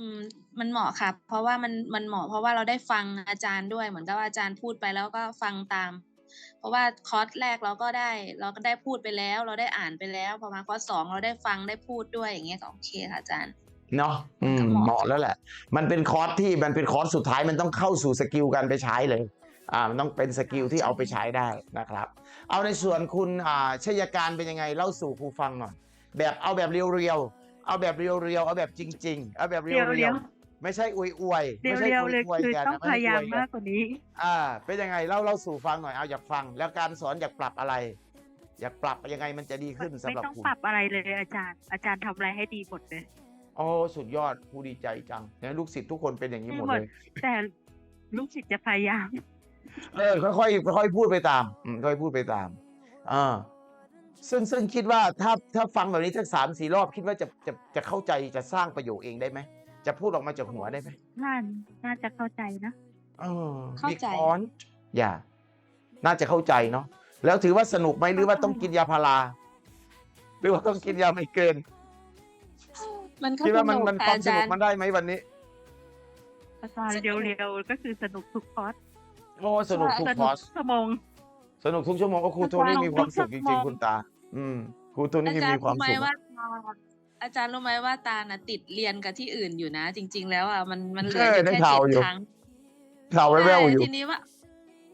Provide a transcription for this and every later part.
อืมมันเหมาะค่ะ เพราะว่ามันมันเหมาะเพราะว่าเราได้ฟังอาจารย์ด้วยเหมือนกับว่าอาจารย์พูดไปแล้วก็ฟังตาม เพราะว่าคอร์สแรกเราก็ได้ เราก็ได้พูดไปแล้ว เราได้อ่านไปแล้วพอมาคอร์ส2เราได้ฟังได้พูดด้วยอย่างเงี้ยก็โอเคค่ะอาจารย์เนาะอืมก็เหมาะเหมาะแล้วแหละ มันเป็นคอร์สที่มันเป็นคอร์สสุดท้ายมันต้องเข้าสู่สกิลการไปใช้เลยอ่ามันต้องเป็นสกิลที่เอาไปใช้ได้นะครับ เอาในส่วนคุณอ่าชยการเป็นยังไงเล่าสู่ครูฟังหน่อยแบบเอาแบบเรียวๆ เอาแบบเรียวๆเอาแบบจริง ๆ เอาแบบเรีเรียวยวเรียวๆไม่ใช่อวยๆเรียวไม่ใช่เรียวเลยอวยคือๆกันต้องนะพไม่ยายามอวมากกว่านี้ อ่า เป็นยังไงเล่าเล่าสู่ฟังหน่อยเอาอยากฟัง แล้วการสอนอยากปรับอะไร อยากปรับยังไงมันจะดีขึ้นสำไม่หรับต้องคุณ ปรับอะไรเลยอาจารย์ อาจารย์ทำอะไรให้ดีหมดเลย โอ้สุดยอดผู้ดีใจจังเนี่ยลูกศิษย์ทุกคนเป็นอย่างนี้หมดหมดเลย แต่ลูกศิษย์จะพยายาม เออค่อยๆค่อยๆพูดไปตามอืมค่อยๆพูดไปตามอ่า ซึ่งซึ่งคิดว่าถ้าถ้าฟังแบบนี้สักสามสี่รอบคิดว่าจะจะจะเข้าใจจะสร้างประโยคเองได้ไหมจะพูดออกมาจากหัวได้ไหมน่าน่าจะเข้าใจนะเออเข้าใจคอนอย่า น่าจะเข้าใจเนาะแล้วถือว่าสนุกไหมหรือว่าต้องกินยาพาราหรือว่าต้องกินยาไม่เกินมันก็คิดสว่ามันนุกมันคค่ะวามอาสจานุกรย์มันได้ไหมวันนี้อาจารย์เรียวเรียวก็คือสนุกทุกคอร์สโอ้สนุกทุกสคนุอกร์สชั่วโมงสนุกทุกชั่วโมงก็ครูโทนี่มีความสุขจริงๆคุณตา อืมครูโทนี่อาจารมีย์ความรู้ไหมสุขว่าอาจารย์รู้ไหมว่าตาลน่ะติดเรียนกับที่อื่นอยู่นะ จริง ๆ แล้วอะมันมันเหลืออยู่ได้แค่ข่าเจ็วดอยู่ ครั้งข่าวแว่วๆอยู่ ใช่ทีนี้ว่า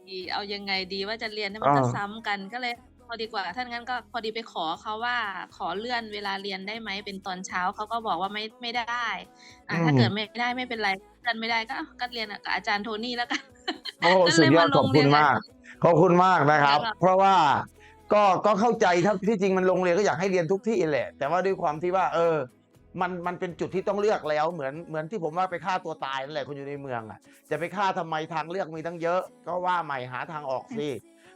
ดีเอายังไงดีว่าจะเรียนให้มันอ่า ก็ซ้ำกันก็เลยพอดีกว่าท่านงั้นก็พอดีไปขอเขาว่าขอเลื่อนเวลาเรียนได้ไหมเป็นตอนเช้าเขาก็บอกว่าไม่ไม่ได้อ่าถ้าเกิดไม่ได้ไม่เป็นไรเลื่อนไม่ได้ก็ก็เรียนกับอาจารย์โทนี่แล้วกัน โอ้ก็สุเลดยยอมาดลขอบงคุเรียณนมาก ขอบคุณมากนะครับแล้วก็เพราะว่า ก็ก็เข้าใจถ้าที่จริงมันโรงเรียนก็อยากให้เรียนทุกที่แหละ แต่ว่าด้วยความที่ว่า เออ มันมันเป็นจุดที่ต้องเลือกแล้ว เหมือนเหมือนที่ผมว่าไปฆ่าตัวตายนั่นแหละคนอยู่ในเมืองอะ จะไปฆ่าทำไมทางเลือกมีตั้งเยอะ ก็ว่าใหม่หาทางออกสิ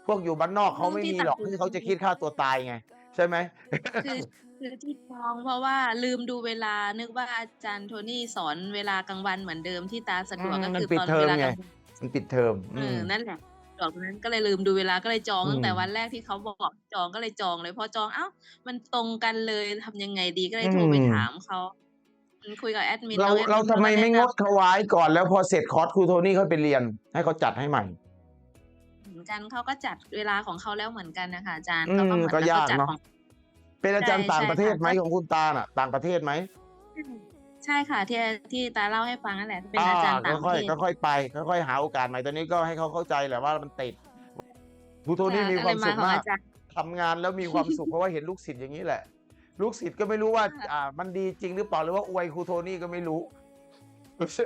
พวกอยู่บ้านนอกเขาไม่มีหรอกที่เขาจะคิดฆ่าตัวตายไง ใช่ไหมคือคือที่จองเพราะว่าลืมดูเวลานึกว่าอาจารย์โทนี่สอนเวลากลางวันเหมือนเดิมที่ตาสะดวกอืมก็มันคือปิดตอนเทอมเวลากไงลางวันมันปิดเทอมเออือมนั่นแหละ ดอกนั้นก็เลยลืมดูเวลาก็เลยจองอืมตั้งแต่วันแรกที่เขาบอกจองก็เลยจองเลยพอจองเอ้า มันตรงกันเลยทำยังไงดีก็เลยโทรไปถามเขาอืมคุยกับแอดมินเราแล้วแอดเรามินทำไมก็แนะไม่งนดเขาไว้ก่อนแล้วพอเสร็จคอร์สครูโทนี่เขาไปเรียน ให้เขาจัดให้ใหม่ำเหมือนกันเขาก็จัดเวลาของเขาแล้วเหมือนกันนะคะอาจารย์อืมเขาก็เหมือนก็แล้วยากจัดเนอะของเป็นอาจารย์ใช่ต่างประเทศใช่ค่ะไหมของคุณตาน่ะ ต่างประเทศไหม ใช่ค่ะที่ที่ตาเล่าให้ฟังนั่นแหละเป็นอาจารย์ต่างปค่ระอยเทศๆค่อยๆไปค่อยๆหาโอกาสใหม่ตอนนี้ก็ให้เขาเข้าใจแหละว่ามันติดครูโทนี่มีความสุขก็เลยของมากอาจารย์ทำงานแล้วมีความสุขเพราะว่าเห็นลูกศิษย์อย่างนี้แหละ ลูกศิษย์ก็ไม่รู้ว่าค่ะอ่ามันดีจริงหรือเปล่าหรือว่าอวยครูโทนี่ก็ไม่รู้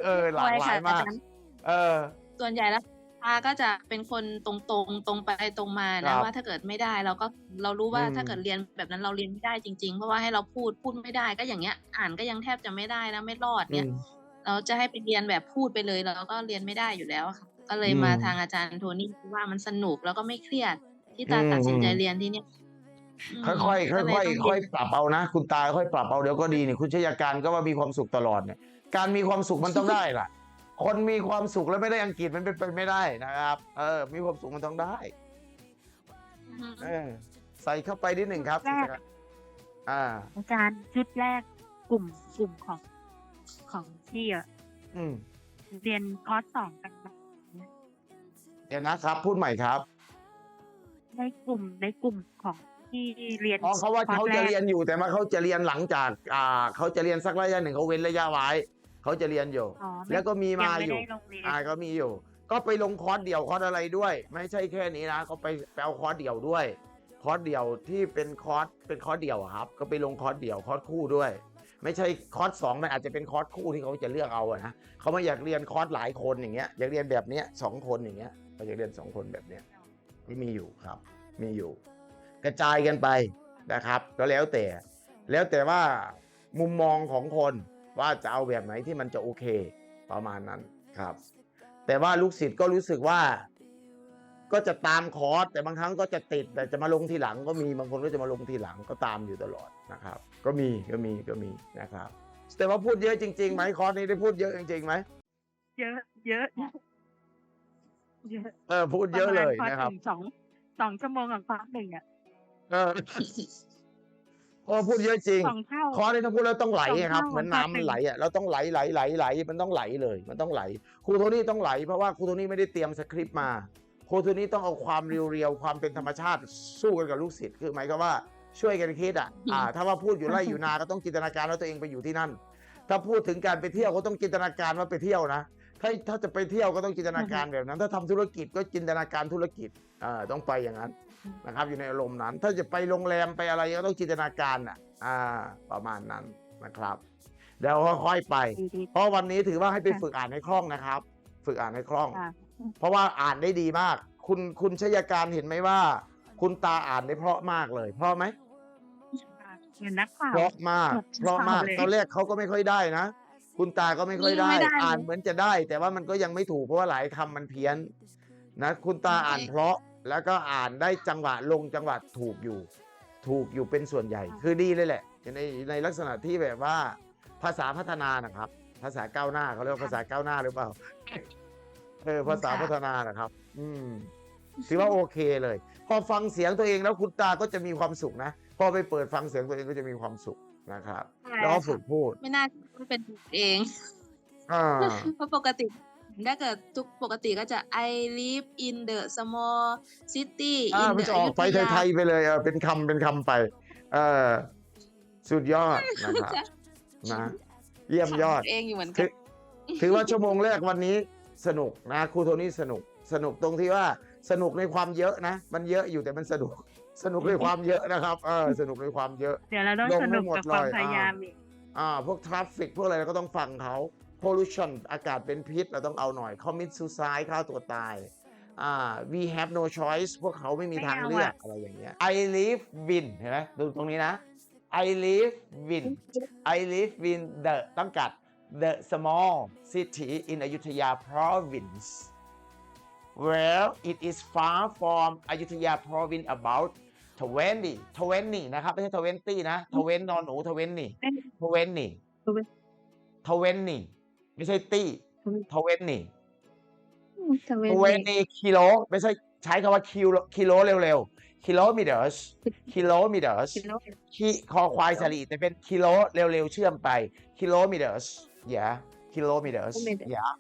เออหลากหลายมากอวยค่ะอจรย์เออส่วนใหญ่แล้ว ตาก็จะเป็นคนตรงๆตรงไปตรงมาครันะบว่าถ้าเกิดไม่ได้เราก็เรารู้ว่าอืม ถ้าเกิดเรียนแบบนั้นเราเรียนไม่ได้จริงๆ เพราะว่าให้เราพูดพูดไม่ได้ก็อย่างเงี้ย อ่านก็ยังแทบจะไม่ได้นะไม่รอดอืเนี่ย ม เราจะให้ไปเรียนแบบพูดไปเลยเราก็เรียนไม่ได้อยู่แล้วอะค่ะ ก็เลยอืม มาทางอาจารย์โทนี่ว่ามันสนุกแล้วก็ไม่เครียดที่ตาอืมตัดสินใจเรียนที่เนี่ยมค่อยๆค่อยก็เลๆค่อยต้องๆค่อยเรีนปรับเอานะ คุณตาค่อยปรับเอาเดี๋ยวก็ดีนี่คุณชยการก็ว่ามีความสุขตลอดเนี่ยการมีความสุขมันต้องได้ล่ะ คนมีความสุขแล้วไม่ได้อังกฤษมันเป็นไปไม่ได้นะครับ เออ มีความสุขมันต้องได้อืมเออใส่เข้าไปนิดหนึ่งครับ แรก อ่า อาจารย์ชุดแรกกลุ่มกลุ่มของของที่อะอืมเรียนคอร์สสองกันแบบเดี๋ยวนะครับ พูดใหม่ครับในกลุ่มในกลุ่มของที่เรียนอ๋อเขาว่าคอร์เขาสแรจะก เรียนอยู่แต่ว่าเขาจะเรียนหลังจาก อ่า เขาจะเรียนสักระยะหนึ่งเขาเว้นระยะไว้ เขาจะเรียนอยู่ อ๋อไแล้วก็มีมายังไม่อยู่ ได้ลงเรียนอ่าก็มีอยู่ ก็ไปลงคอร์สเดี่ยวคอร์สอะไรด้วย ไม่ใช่แค่นี้นะเขาไปไปเอาคอร์สเดี่ยวด้วย คอร์สเดี่ยวที่เป็นคอร์สเป็นคอร์สเดี่ยวอะครับ ก็ไปลงคอร์สเดี่ยวคอร์สคู่ด้วย ไม่ใช่คอร์สสองมันอาจจะเป็นคอร์สคู่ที่เขาจะเลือกเอาอะนะเขาไม่อยากเรียนคอร์สหลายคนอย่างเงี้ยอยากเรียนแบบเนี้ยสองคนอย่างเงี้ยเขาอยากเรียนสองคนแบบเนี้ยที่มีอยู่ครับ มีอยู่ กระจายกันไปนะครับ ก็แล้วแต่ แล้วแต่ว่ามุมมองของคน ว่าจะเอาแบบไหนที่มันจะโอเคประมาณนั้นครับ แต่ว่าลูกศิษย์ก็รู้สึกว่า ก็จะตามคอร์สแต่บางครั้งก็จะติดแต่จะมาลงทีหลังก็มีบางคนก็จะมาลงทีหลังก็ตามอยู่ตลอดนะครับ ก็มีก็มีก็มีนะครับ แต่ว่าพูดเยอะจริงๆไหมคอร์สนี้ได้พูดเยอะจริงๆไหมเยอะ เยอะเยอะเออพูดเยอะเลยปรมาณนะครับหงสองสองชั่วโมงกับคอร์สหนึ่งอะเออ โอ้พูดเยอะจริงสองเท่า คอร์สนี่ถ้าพูดแล้วต้องไหลสองไงครับเท่าเหมือนของน้ำคอร์สมันไหลอะเราต้องไหลไหลไหลไหลมันต้องไหลเลย มันต้องไหล ครูโทนี่ต้องไหลเพราะว่าครูโทนี่ไม่ได้เตรียมสคริปต์มา ครูโทนี่ต้องเอาความเรียวๆความเป็นธรรมชาติสู้กันกับลูกศิษย์คือหมายความว่าช่วยกันคิดอะอ่า ถ้าว่าพูดอยู่ไร่อยู่นาก็ต้องจินตนาการว่าตัวเองไปอยู่ที่นั่น ถ้าพูดถึงการไปเที่ยวก็ต้องจินตนาการว่าไปเที่ยวนะ ถ้าถ้าจะไปเที่ยวก็ต้องจินตนาการแบบนั้น ถ้าทำธุรกิจก็จินตนาการธุรกิจอ่าต้องไปอย่างนั้น นะครับอยู่ในอารมณ์นั้น ถ้าจะไปโรงแรมไปอะไรก็ต้องจินตนาการอะอ่าประมาณนั้นนะครับเดี๋ยวค่อยๆไปดีดีเพราะวันนี้ถือว่าให้ไปค่ะฝึกอ่านให้คล่องนะครับ ฝึกอ่านให้คล่องค่ะเพราะว่าอ่านได้ดีมาก คุณคุณชยการเห็นไหมว่า คุณตาอ่านได้เพราะมากเลย เพราะไหมเหมือนนักข่าวเพราะมากหมดเพราะมากเลยตอนแรกเขาก็ไม่ค่อยได้นะคุณตาก็ไม่ค่อยได้ไม่ได้อ่านเลยเหมือนจะได้ แต่ว่ามันก็ยังไม่ถูกเพราะว่าหลายคำมันเพี้ยน นะ คุณตาอ่านเพราะ แล้วก็อ่านได้จังหวะลงจังหวะถูกอยู่ ถูกอยู่เป็นส่วนใหญ่ คือดีเลยแหละ ในในลักษณะที่แบบว่าภาษาพัฒนานะครับ ภาษาก้าวหน้าเขาเรียกว่าภาษาก้าวหน้าหรือเปล่าเออภาษาพัฒนานะครับ อืมถือว่าโอเคเลย พอฟังเสียงตัวเองแล้วคุณตาก็จะมีความสุขนะพอไปเปิดฟังเสียงตัวเองก็จะมีความสุขนะครับใช่แล้วก็ฝึกพูด ไม่น่าจะเป็นเองอ่าเพราะปกติ ถ้าเกิดทุกปกติก็จะ I live in the small city อ่า in มัน the จะออกไปอยุธยาไทยๆไปเลยเออเป็นคำเป็นคำไป เออสุดยอดนะครับนะเยี่ยมยอด ขำเองอยู่เหมือนกัคืน อ ถือว่าชั่วโมงแรกวันนี้สนุกนะครูโทนี่สนุก สนุกตรงที่ว่าสนุกในความเยอะนะ มันเยอะอยู่แต่มันสนุก สนุกในความเยอะนะครับเออสนุกในความเยอะ เดี๋ยวเราต้องลงสให้นุกหมดกับความเลยพยายามอ่าอีก อ่าพวกทราฟฟิกพวกอะไรเราก็ต้องฟังเขา pollution อากาศเป็นพิษเราต้องเอาหน่อย commit suicide ฆ่าตัวตาย อ่า we have no choice พวกเขาไม่มีทางเลือกอะไรอย่างเงี้ย I live in เห็นไหมดูตรงนี้นะ I live in I live in the ต้องกัด the small city in Ayutthaya province where it is far from Ayutthaya province about 20 20นะครับ ไม่ใช่20นะ20นอนหนู20 20 20 ไม่ใช่ตี้20ทำไม20กิโลไม่ใช่ใช้คำว่ากิโลกิโลเร็วๆ kilometers kilometers คีคอควายสลีแต่เป็นกิโลเร็วๆ เชื่อมไป kilometers yeah kilometers Kilometer. yeah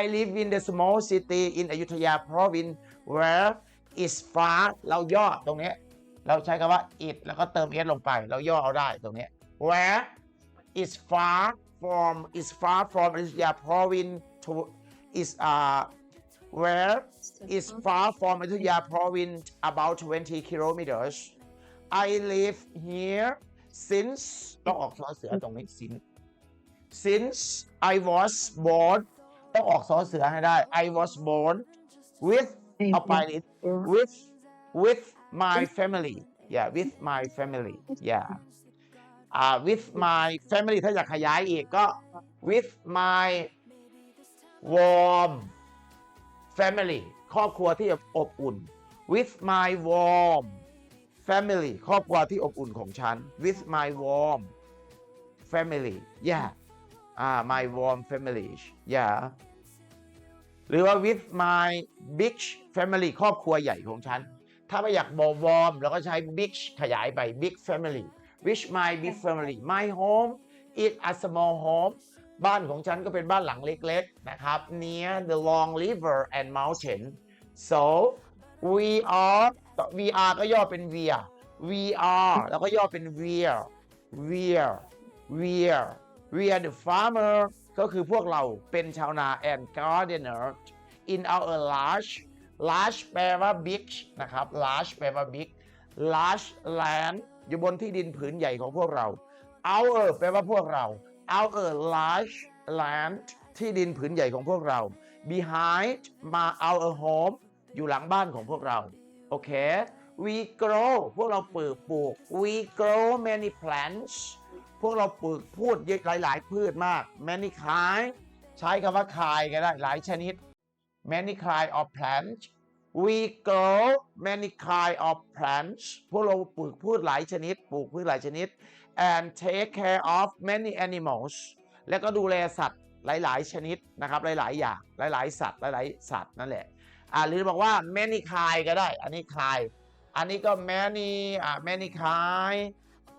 I live in the small city in Ayutthaya province where is far เราย่อตรงเนี้ยเราใช้คำว่า it แล้วก็เติม s ลงไป เราย่อเอาได้ตรงเนี้ย where is far from is far from Ayutthaya province to is uh where is far from Ayutthaya province about 20 kilometers I live here since ต้องออกสอเสือตรงนี้ since since I was born ต้องออกสอเสือให้ได้ I was born with เอาไปนิด with with my family yeah with my family yeah อ่า with my family ถ้าอยากขยายอีกก็ with my warm family ครอบครัวที่อบอุ่น with my warm family ครอบครัวที่อบอุ่นของฉัน with my warm family yeah อ่า my warm family yeah หรือว่า with my big family ครอบครัวใหญ่ของฉัน ถ้าไม่อยากบอก warm เราก็ใช้ big ขยายไป big family with my big family my home is a small home บ้านของฉันก็เป็นบ้านหลังเล็กๆ นะครับ near the long river and mountain so we are we are ก็ย่อเป็น we are we are แล้วก็ย่อเป็น we are we are we are we are the farmer ก็คือพวกเราเป็นชาวนา and gardener in our large large แปลว่า big นะครับ large แปลว่า big large land อยู่บนที่ดินผืนใหญ่ของพวกเรา our แปลว่าพวกเรา our large land ที่ดินผืนใหญ่ของพวกเรา behind มา our home อยู่หลังบ้านของพวกเรา โอเค we grow พวกเราปลูกปลูก we grow many plants พวกเราปลูกพูดเยอะหลาย ๆ พืชมาก many kind ใช้คำว่า kind ก็ได้หลายชนิด many kind of plants we grow many kind of plants พวกเราปลูกพืชหลายชนิด ปลูกพืชหลายชนิด and take care of many animals แล้วก็ดูแลสัตว์หลาย ๆ ชนิดนะครับ หลาย ๆ อย่าง หลาย ๆ สัตว์ หลาย ๆ สัตว์นั่นแหละ อ่าหรือบอกว่า many kind ก็ได้ อันนี้ kind อันนี้ก็ many อ่า many kind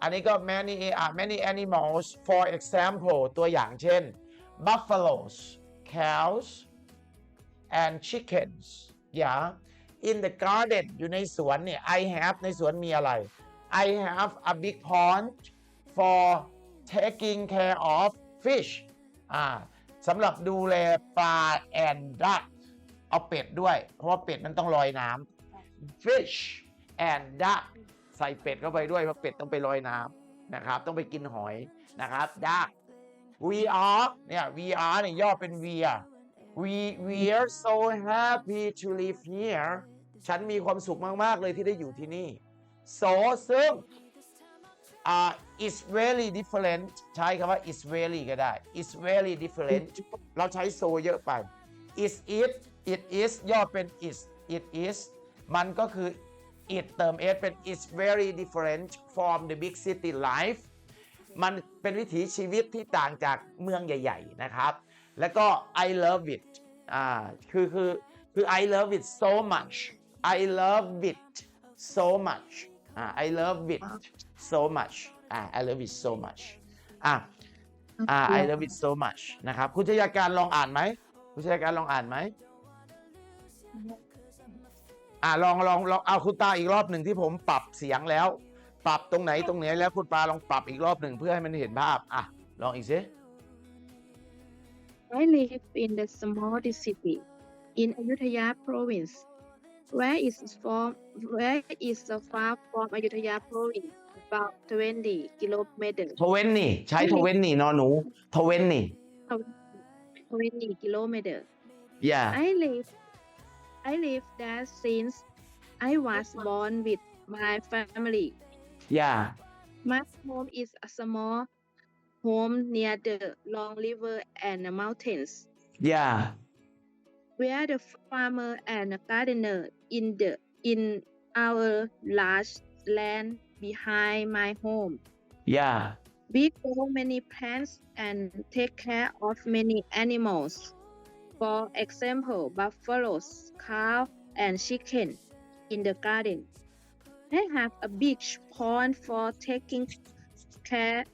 อันนี้ก็ many อะ many animals for example ตัวอย่างเช่น buffaloes cows and chickens yeah in the garden อยู่ในสวนเนี่ย I have ในสวนมีอะไร I have a big pond for taking care of fish อ่าสำหรับดูแลปลา and duck เอาเป็ดด้วย เพราะว่าเป็ดมันต้องลอยน้ำ fish and duck ใส่เป็ดเข้าไปด้วย เพราะเป็ดต้องไปลอยน้ำนะครับ ต้องไปกินหอยนะครับ duck we are เนี่ย we are เนี่ยย่อเป็น we are we we are so happy to live here ฉันมีความสุขมาก ๆ เลยที่ได้อยู่ที่นี่ so ซึ่งอ่า is very different ใช้คำว่า is very ก็ได้ is very different เราใช้ so เยอะไป is it it is ย่อเป็น is it is มันก็คือ it เติม s เป็น is very different from the big city life มันเป็นวิถีชีวิตที่ต่างจากเมืองใหญ่ ๆ นะครับ แล้วก็ I love it อ่าคือคือคือ I love it so much I love it so much อ่า I love it so much อ่า I love it so much อ่าอ่า I love it so much นะครับ คุณชยาการลองอ่านไหมคุณชยาการลองอ่านไหมอ่าลองลองลองเอาคุณตาอีกรอบหนึ่งที่ผมปรับเสียงแล้ว ปรับตรงไหนตรงไหนแล้วคุณปาลองปรับอีกรอบหนึ่งเพื่อให้มันเห็นภาพ อะ ลองอีกสิ I live in the small city in Ayutthaya province. Where is from where is the far from Ayutthaya province? About 20 kilometers. โทเวนนี่ ใช้โทเวนนี่นอหนูโทเวนนี่ 20 kilometers. yeah I live I live there since I was born with my family. yeah My home is a small home near the long river and the mountains. yeah where the farmer and the gardener in the in our large land behind my home. yeah We grow many plants and take care of many animals. For example, buffaloes, cow, and chicken in the garden. I have a big pond for taking care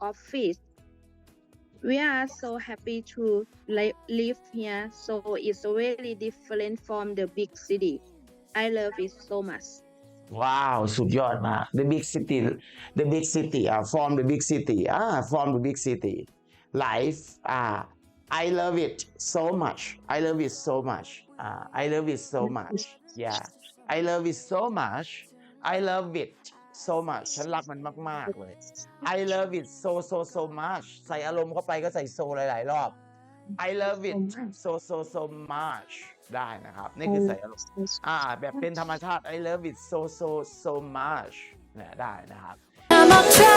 of fish. We are so happy to li- live here, so it's very different from the big city. I love it so much. ว้าว สุดยอดมาก the big city the big city อ่า from the big city อ่า from the big city life อ่า I love it so much I love it so much อ่า I love it so much yeah I love it so much I love it So much ฉันรักมันมาก ๆ เลย I love it so so so much ใส่อารมณ์เข้าไปก็ใส่ so หลาย ๆ รอบ I love it so so so much ได้นะครับ นี่คือใส่อารมณ์อ่า แบบเป็นธรรมชาติ I love it so so so much เนี่ยได้นะครับ I'm on track.